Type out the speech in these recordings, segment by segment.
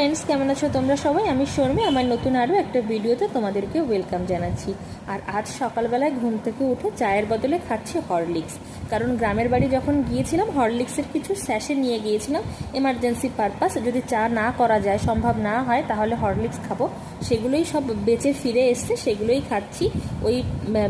Friends কেমন আছো তোমরা সবাই? আমি শর্মি, আমার নতুন আরও একটা ভিডিওতে তোমাদেরকে ওয়েলকাম জানাচ্ছি। আর আজ সকালবেলায় ঘুম থেকে উঠে চায়ের বদলে খাচ্ছি হরলিক্স কারণ গ্রামের বাড়ি যখন গিয়েছিলাম হরলিক্সের কিছু স্যাশে নিয়ে গিয়েছিলাম। এমার্জেন্সি পারপাস যদি চা না করা যায়, সম্ভব না হয়, তাহলে হরলিক্স খাব। সেগুলোই সব বেঁচে ফিরে এসছে, সেগুলোই খাচ্ছি। ওই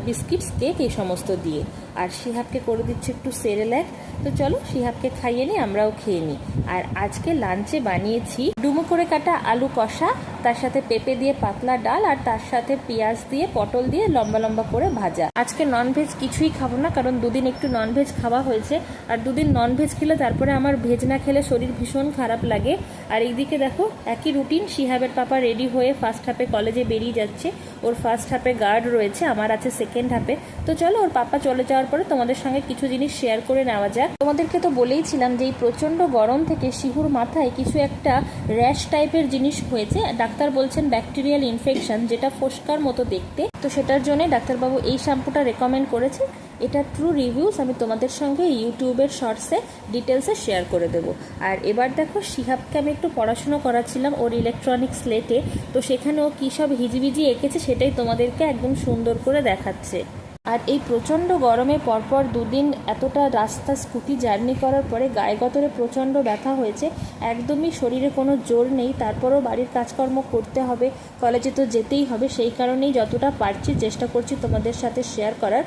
বিস্কিটস কেক এই সমস্ত দিয়ে। আর শিহাবকে করে দিচ্ছি একটু সেরেল্যাক তো চলো, শিহাবকে খাইয়ে নিই, আমরাও খেয়ে নিই। আর আজকে লাঞ্চে বানিয়েছি ডুমো করে কাটা আলু কষা তার সাথে পেঁপে দিয়ে পাতলা ডাল আর তার সাথে পেঁয়াজ দিয়ে পটল দিয়ে লম্বা লম্বা করে ভাজা। আজকে ননভেজ কিছুই খাব না, কারণ দুদিন একটু ননভেজ খাওয়া হয়েছে। আর দুদিন ননভেজ খেলে তারপরে আমার ভেজ না খেলে শরীর ভীষণ খারাপ লাগে। আর এইদিকে দেখো, একই রুটিন শিহাবের পাপা রেডি হয়ে ফার্স্ট হাফে কলেজে বেরিয়ে যাচ্ছে। ওর ফার্স্ট হাফে গার্ড রয়েছে, আমার আছে সেকেন্ড হাফে তো চলো, ওর পাপা চলে যাওয়ার পরে তোমাদের সঙ্গে কিছু জিনিস শেয়ার করে নেওয়া যাক। তোমাদেরকে তো বলেইছিলাম যে এই প্রচণ্ড গরম থেকে শিহুর মাথায় কিছু একটা র্যাশ টাইপের জিনিস হয়েছে, ডাক্তার বলছেন ব্যাকটেরিয়াল ইনফেকশন, যেটা ফোস্কার মতো দেখতে। তো সেটার জন্য ডাক্তারবাবু এই শ্যাম্পুটা রেকমেন্ড করেছে। এটা ট্রু রিভিউস আমি তোমাদের সঙ্গে ইউটিউবের শর্টসে ডিটেলসে শেয়ার করে দেবো। আর এবার দেখো, শিহাবকে আমি একটু পড়াশুনো করাচ্ছিলাম ওর ইলেকট্রনিক্স স্লেটে তো সেখানে ও কী সব হিজিবিজি এঁকেছে সেটাই তোমাদেরকে একদম সুন্দর করে দেখাচ্ছে। আর এই প্রচণ্ড গরমে পরপর দুদিন এতটা রাস্তা স্কুটি জার্নি করার পরে গায়ে গতরে প্রচণ্ড ব্যথা হয়েছে। একদমই শরীরে কোনো জোর নেই, তারপরও বাড়ির কাজকর্ম করতে হবে, কলেজে তো যেতেই হবে, সেই কারণেই যতটা পারছি চেষ্টা করছি তোমাদের সাথে শেয়ার করার।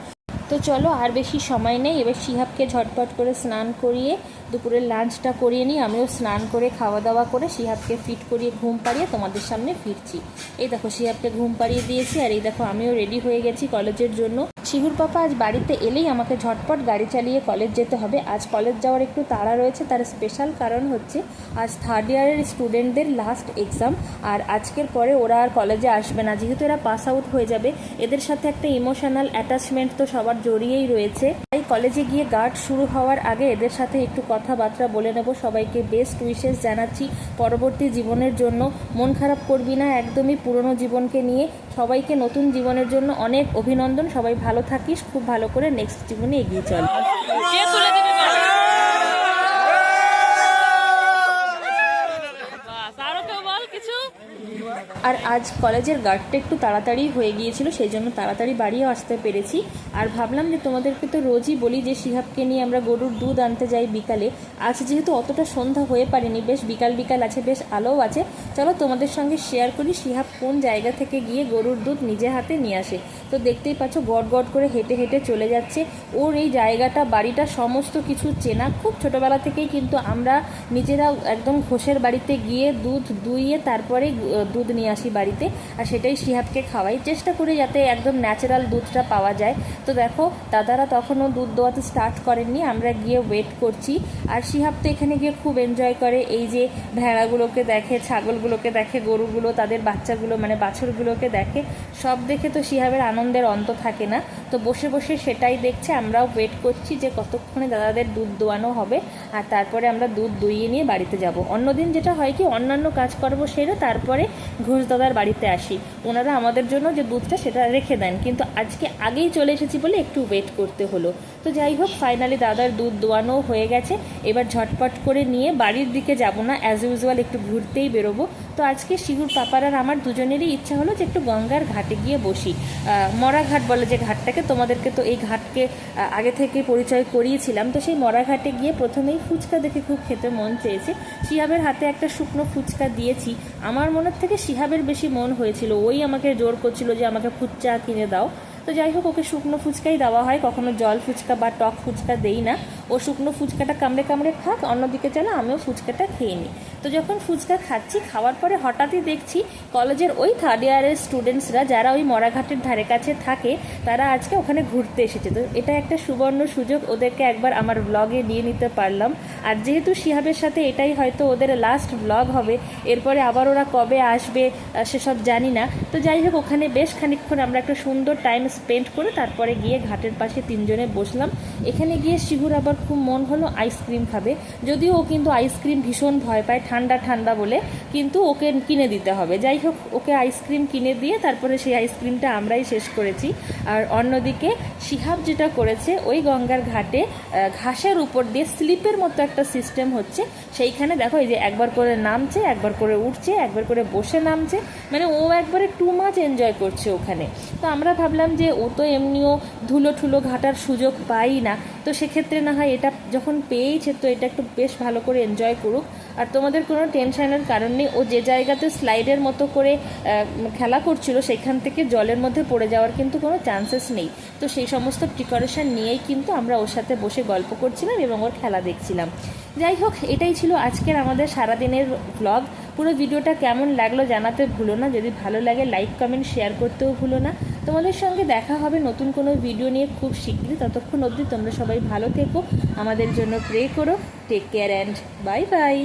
তো চলো আর বেশি সময় নেই, এবার শিহাবকে ঝটপট করে স্নান করিয়ে দুপুরের লাঞ্চটা করিয়ে নিই আমিও স্নান করে খাওয়া দাওয়া করে শিহাবকে ফিট করিয়ে ঘুম পাড়িয়ে তোমাদের সামনে ফিরছি। এই দেখো, শিহাবকে ঘুম পাড়িয়ে দিয়েছি আর এই দেখো, আমিও রেডি হয়ে গেছি কলেজের জন্য। শিহুর পাপা আজ বাড়িতে এলেই আমাকে ঝটপট গাড়ি চালিয়ে কলেজ যেতে হবে। আজ কলেজ যাওয়ার একটু তাড়া রয়েছে, তার স্পেশাল কারণ হচ্ছে আজ থার্ড ইয়ারের স্টুডেন্টদের লাস্ট এক্সাম আর আজকের পরে ওরা আর কলেজে আসবে না। যেহেতু এরা পাস আউট হয়ে যাবে, এদের সাথে একটা ইমোশনাল অ্যাটাচমেন্ট তো সবার জড়িয়েই রয়েছে। তাই কলেজে গিয়ে গার্ড শুরু হওয়ার আগে এদের সাথে একটু কথাবার্তা বলে নেব। সবাইকে বেস্ট উইশেস জানাচ্ছি। পরবর্তী জীবনের জন্য মন খারাপ করবি না, একদমই পুরনো জীবনকে নিয়ে। সবাইকে নতুন জীবনের জন্য অনেক অভিনন্দন। সবাই ভালো থাকিস। খুব ভালো করে নেক্সট জীবনে এগিয়ে চল বাস আরও আজ কলেজের গার্ডটা একটু তাড়াতাড়ি হয়ে গিয়েছিল, সেই জন্য তাড়াতাড়ি বাড়িও আসতে পেরেছি। আর ভাবলাম যে তোমাদেরকে তো রোজই বলি যে শিহাবকে নিয়ে আমরা গরুর দুধ আনতে যাই বিকালে। আজ যেহেতু অতটা সন্ধ্যা হয়ে পারেনি, বেশ বিকাল বিকাল আছে, বেশ আলোও আছে। চলো তোমাদের সঙ্গে শেয়ার করি শিহাব কোন জায়গা থেকে গিয়ে গরুর দুধ নিজে হাতে নিয়ে আসে। তো দেখতেই পাচ্ছ গড় গড় করে হেঁটে হেঁটে চলে যাচ্ছে। ওর এই জায়গাটা, বাড়িটা সমস্ত কিছু চেনা। খুব ছোটোবেলা থেকেই কিন্তু আমরা নিজেরাও একদম ঘোষের বাড়িতে গিয়ে দুধ দুইয়ে তারপরে দুধ নিয়ে আসি বাড়িতে আর সেটাই শিহাবকে খাওয়াই। চেষ্টা করি যাতে একদম ন্যাচারাল দুধটা পাওয়া যায়। তো দেখো, দাদারা তখনও দুধ দোয়াতে স্টার্ট করেননি। আমরা গিয়ে ওয়েট করছি। আর শিহাব তো এখানে গিয়ে খুব এনজয় করে। এই যে ভেড়াগুলোকে দেখে, ছাগলগুলোকে দেখে, গরুগুলো, তাদের বাচ্চাগুলো মানে বাছুরগুলোকে দেখে, সব দেখে তো শিহাবের আনন্দের অন্ত থাকে না। তো বসে বসে সেটাই দেখছে। আমরাও ওয়েট করছি যে কতক্ষণে দাদাদের দুধ দোয়ানো হবে। আর তারপরে আমরা দুধ দইয়ে নিয়ে বাড়িতে যাব। অন্যদিন যেটা হয় কি, অন্যান্য কাজকর্ম সেরে তারপরে ঘোষ দাদার বাড়িতে আসি। ওনারা আমাদের জন্য যে দুধটা সেটা রেখে দেন, কিন্তু আজকে আগেই চলে এসেছি বলে একটু ওয়েট করতে হলো। তো যাই হোক ফাইনালি দাদার দুধ দোয়ানো হয়ে গেছে। এবার ঝটপট করে নিয়ে বাড়ির দিকে যাব না অ্যাজ ইউজুয়াল একটু ঘুরতেই বেরোবো। তো আজকে শিহুর পাপার আর আমার দুজনেরই ইচ্ছা হলো যে একটু গঙ্গার ঘাটে গিয়ে বসি। মরা ঘাট বলে যে ঘাটটাকে, তোমাদেরকে তো এই ঘাটকে আগে থেকে পরিচয় করিয়েছিলাম। তো সেই মরা ঘাটে গিয়ে প্রথমেই ফুচকা দেখে খুব খেতে মন চেয়েছে। শিহাবের হাতে একটা শুকনো ফুচকা দিয়েছি। আমার মনের থেকে শিহাবের বেশি মন হয়েছিল। ওই আমাকে জোর করছিল যে আমাকে ফুচকা কিনে দাও। তো যাই হোক, ওকে শুকনো ফুচকাই দেওয়া হয়। কখনো জল ফুচকা বা টক ফুচকা দেই না। ও শুকনো ফুচকাটা কামড়ে কামড়ে খাক, অন্যদিকে চলো আমিও ফুচকাটা খেয়ে নিই। তো যখন ফুচকা খাচ্ছি, খাওয়ার পরে হঠাৎই দেখছি কলেজের ওই থার্ড ইয়ারের স্টুডেন্টসরা যারা ওই মরাঘাটের ধারে কাছে থাকে, তারা আজকে ওখানে ঘুরতে এসেছে। তো এটা একটা সুবর্ণ সুযোগ, ওদেরকে একবার আমার ব্লগে নিয়ে নিতে পারলাম। আর যেহেতু শিহাবের সাথে এটাই হয়তো ওদের লাস্ট ব্লগ হবে, এরপরে আবার ওরা কবে আসবে সেসব জানি না। তো যাই হোক, ওখানে বেশ খানিকক্ষণ আমরা একটা সুন্দর টাইম স্পেন্ড করে তারপরে গিয়ে ঘাটের পাশে তিনজনে বসলাম। এখানে গিয়ে শিহুর আবার খুব মন হলো আইসক্রিম খাবে। যদিও ও কিন্তু আইসক্রিম ভীষণ ভয় পায়, ঠান্ডা ঠান্ডা বলে, কিন্তু ওকে কিনে দিতে হবে। যাই হোক, ওকে আইসক্রিম কিনে দিয়ে তারপরে সেই আইসক্রিমটা আমরাই শেষ করেছি। আর অন্যদিকে শিহাব যেটা করেছে, ওই গঙ্গার ঘাটে ঘাসের উপর দিয়ে স্লিপের মতো একটা সিস্টেম হচ্ছে। সেইখানে দেখো, এই যে একবার করে নামছে, একবার করে উঠছে, একবার করে বসে নামছে। মানে ও একবারে টু মাচ এনজয় করছে ওখানে। তো আমরা ভাবলাম যে ও তো এমনিও ধুলো ঠুলো ঘাটার সুযোগ পাই না। তো সেক্ষেত্রে না হয় এটা যখন পেয়েছে তো এটা একটু বেশ ভালো করে এনজয় করুক। আর তোমাদের কোনো টেনশনের কারণ নেই, ও যে জায়গাতে স্লাইডের মতো করে খেলা করছিল, সেখান থেকে জলের মধ্যে পড়ে যাওয়ার কিন্তু কোনো চান্সেস নেই। তো সেই সমস্ত প্রিকশন নিয়েই কিন্তু আমরা ওর সাথে বসে গল্প করছিলাম এবং ওর খেলা দেখছিলাম। যাই হোক, এটাই ছিল আজকের আমাদের সারাদিনের ব্লগ পুরো ভিডিওটা কেমন লাগল জানাতে ভুলো না। যদি ভালো লাগে লাইক কমেন্ট শেয়ার করতেও ভুলো না। তোমাদের সঙ্গে দেখা হবে নতুন কোনো ভিডিও নিয়ে খুব শীঘ্রই ততক্ষণ অবধি তোমরা সবাই ভালো থেকো। আমাদের জন্য প্রে করো। Take care and bye bye